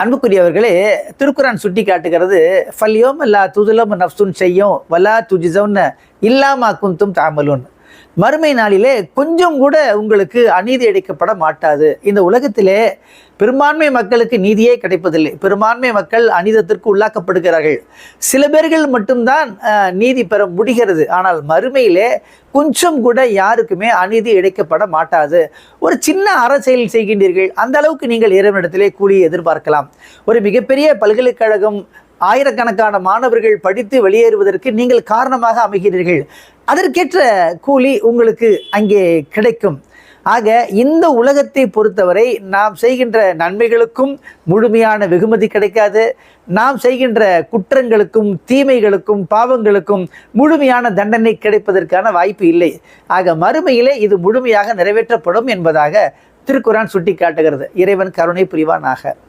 அன்புக்குரியவர்களே திருக்குறான் சுட்டி காட்டுகிறது ஃபல்யோம் அல்லா துதுலம் நப்சுன் செய்யும் வலா துஜிசவுன்னு இல்லாமா குந்தும் தாமலுன்னு மறுமை நாளிலே கொஞ்சம் கூட உங்களுக்கு அநீதி அளிக்கப்பட மாட்டாது. இந்த உலகத்திலே பெரும்பான்மை மக்களுக்கு நீதியே கிடைப்பதில்லை. பெரும்பான்மை மக்கள் அநீதத்திற்கு உள்ளாக்கப்படுகிறார்கள். சில பேர்கள் மட்டும்தான் நீதி பெற முடிகிறது. ஆனால் மறுமையிலே கொஞ்சம் கூட யாருக்குமே அநீதி இழைக்கப்பட மாட்டாது. ஒரு சின்ன அரசியல் செய்கின்றீர்கள். அந்த அளவுக்கு நீங்கள் இறைவனிடத்திலே கூலி எதிர்பார்க்கலாம். ஒரு மிகப்பெரிய பல்கலைக்கழகம் ஆயிரக்கணக்கான மாணவர்கள் படித்து வெளியேறுவதற்கு நீங்கள் காரணமாக அமைகிறீர்கள். அதற்கேற்ற கூலி உங்களுக்கு அங்கே கிடைக்கும். ஆக இந்த உலகத்தை பொறுத்தவரை நாம் செய்கின்ற நன்மைகளுக்கும் முழுமையான வெகுமதி கிடைக்காது. நாம் செய்கின்ற குற்றங்களுக்கும் தீமைகளுக்கும் பாவங்களுக்கும் முழுமையான தண்டனை கிடைப்பதற்கான வாய்ப்பு இல்லை. ஆக மறுமையிலே இது முழுமையாக நிறைவேற்றப்படும் என்பதாக திருக்குறான் சுட்டி காட்டுகிறது இறைவன் கருணை புரிவானாக.